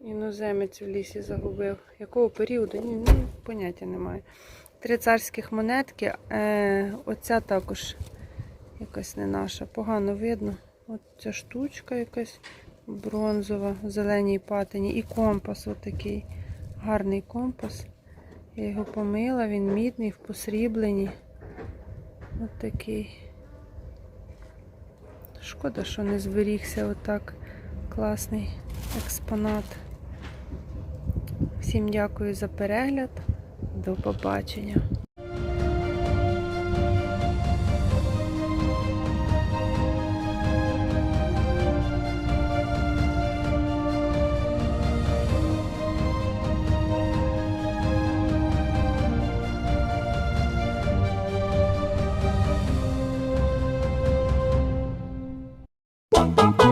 Іноземець в лісі загубив. Якого періоду? Ні, ну, поняття немає. Три царських монетки. Е, оця також якась не наша. Погано видно. От ця штучка якась бронзова в зеленій патині. І компас отакий. Гарний компас. Я його помила, він мідний, в посрібленні. От такий. Шкода, що не зберігся отак. Класний експонат. Всім дякую за перегляд. До побачення. Bum, bum, bum.